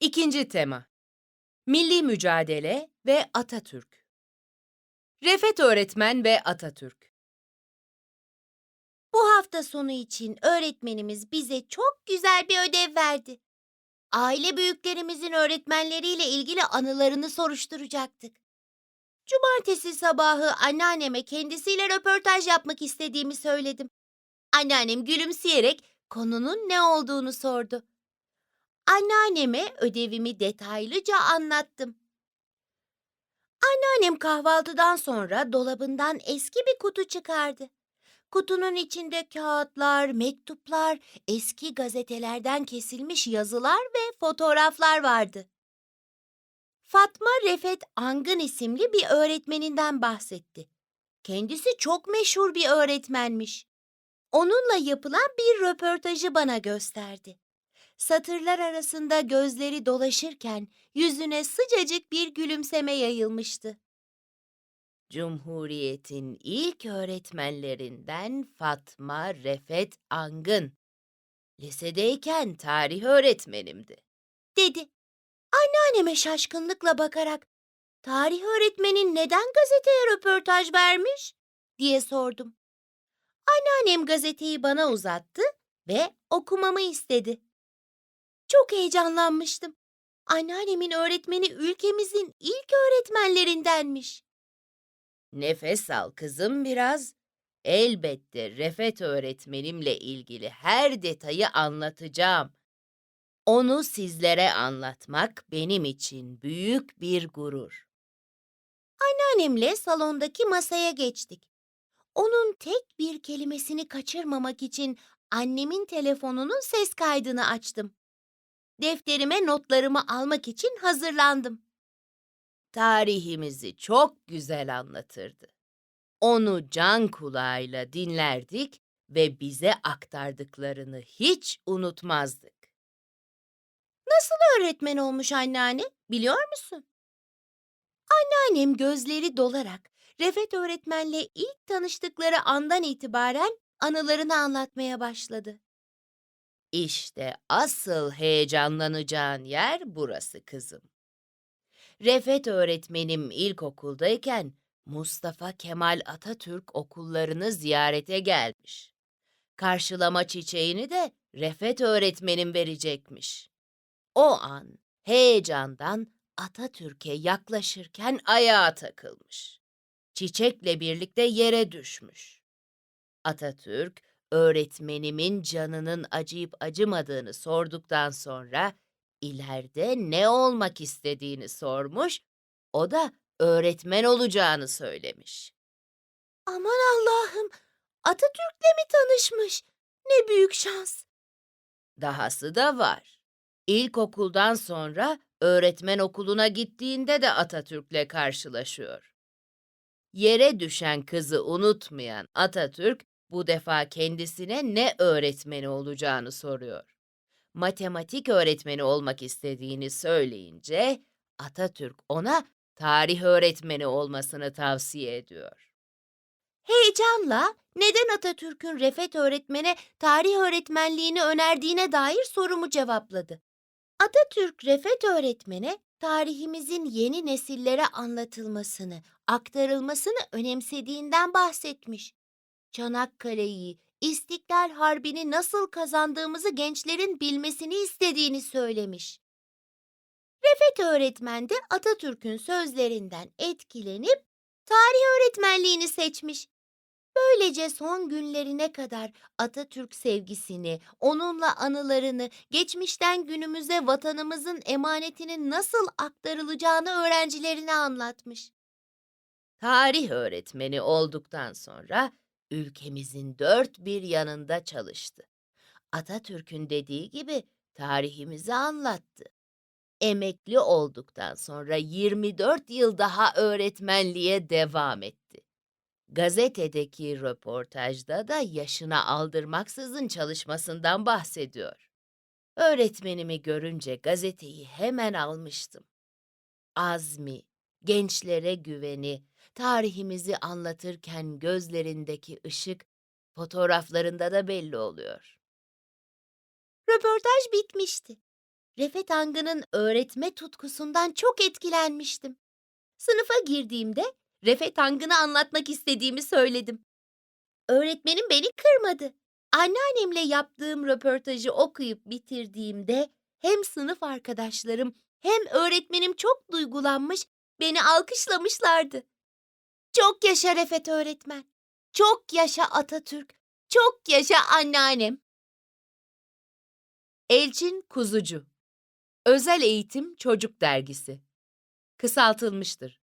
İkinci tema Milli Mücadele ve Atatürk Refet Öğretmen ve Atatürk Bu hafta sonu için öğretmenimiz bize çok güzel bir ödev verdi. Aile büyüklerimizin öğretmenleriyle ilgili anılarını soruşturacaktık. Cumartesi sabahı anneanneme kendisiyle röportaj yapmak istediğimi söyledim. Anneannem gülümseyerek konunun ne olduğunu sordu. Anneanneme ödevimi detaylıca anlattım. Anneannem kahvaltıdan sonra dolabından eski bir kutu çıkardı. Kutunun içinde kağıtlar, mektuplar, eski gazetelerden kesilmiş yazılar ve fotoğraflar vardı. Fatma Refet Angın isimli bir öğretmeninden bahsetti. Kendisi çok meşhur bir öğretmenmiş. Onunla yapılan bir röportajı bana gösterdi. Satırlar arasında gözleri dolaşırken yüzüne sıcacık bir gülümseme yayılmıştı. Cumhuriyet'in ilk öğretmenlerinden Fatma Refet Angın. Lisedeyken tarih öğretmenimdi. dedi. Anneanneme şaşkınlıkla bakarak tarih öğretmenin neden gazeteye röportaj vermiş diye sordum. Anneannem gazeteyi bana uzattı ve okumamı istedi. Çok heyecanlanmıştım. Anneannemin öğretmeni ülkemizin ilk öğretmenlerindenmiş. Nefes al kızım biraz. Elbette Refet öğretmenimle ilgili her detayı anlatacağım. Onu sizlere anlatmak benim için büyük bir gurur. Anneannemle salondaki masaya geçtik. Onun tek bir kelimesini kaçırmamak için annemin telefonunun ses kaydını açtım. Defterime notlarımı almak için hazırlandım. Tarihimizi çok güzel anlatırdı. Onu can kulağıyla dinlerdik ve bize aktardıklarını hiç unutmazdık. Nasıl öğretmen olmuş anneanne, biliyor musun? Anneannem gözleri dolarak Refet öğretmenle ilk tanıştıkları andan itibaren anılarını anlatmaya başladı. İşte asıl heyecanlanacağın yer burası kızım. Refet öğretmenim ilkokuldayken Mustafa Kemal Atatürk okullarını ziyarete gelmiş. Karşılama çiçeğini de Refet öğretmenim verecekmiş. O an heyecandan Atatürk'e yaklaşırken ayağa takılmış. Çiçekle birlikte yere düşmüş. Atatürk, öğretmenimin canının acıyıp acımadığını sorduktan sonra ileride ne olmak istediğini sormuş, o da öğretmen olacağını söylemiş. Aman Allah'ım, Atatürk'le mi tanışmış? Ne büyük şans. Dahası da var. İlkokuldan sonra öğretmen okuluna gittiğinde de Atatürk'le karşılaşıyor. Yere düşen kızı unutmayan Atatürk bu defa kendisine ne öğretmeni olacağını soruyor. Matematik öğretmeni olmak istediğini söyleyince Atatürk ona tarih öğretmeni olmasını tavsiye ediyor. Heyecanla neden Atatürk'ün Refet öğretmene tarih öğretmenliğini önerdiğine dair sorumu cevapladı. Atatürk Refet öğretmene tarihimizin yeni nesillere anlatılmasını, aktarılmasını önemsediğinden bahsetmiş. Çanakkale'yi, İstiklal Harbi'ni nasıl kazandığımızı gençlerin bilmesini istediğini söylemiş. Refet öğretmen de Atatürk'ün sözlerinden etkilenip tarih öğretmenliğini seçmiş. Böylece son günlerine kadar Atatürk sevgisini, onunla anılarını, geçmişten günümüze vatanımızın emanetinin nasıl aktarılacağını öğrencilerine anlatmış. Tarih öğretmeni olduktan sonra ülkemizin dört bir yanında çalıştı. Atatürk'ün dediği gibi tarihimizi anlattı. Emekli olduktan sonra 24 yıl daha öğretmenliğe devam etti. Gazetedeki röportajda da yaşına aldırmaksızın çalışmasından bahsediyor. Öğretmenimi görünce gazeteyi hemen almıştım. Azmi, gençlere güveni, tarihimizi anlatırken gözlerindeki ışık fotoğraflarında da belli oluyor. Röportaj bitmişti. Refet Angı'nın öğretme tutkusundan çok etkilenmiştim. Sınıfa girdiğimde Refet Angı'nı anlatmak istediğimi söyledim. Öğretmenim beni kırmadı. Anneannemle yaptığım röportajı okuyup bitirdiğimde hem sınıf arkadaşlarım hem öğretmenim çok duygulanmış, beni alkışlamışlardı. Çok yaşa Refet öğretmen. Çok yaşa Atatürk. Çok yaşa anneannem. Elçin Kuzucu Özel Eğitim Çocuk Dergisi Kısaltılmıştır.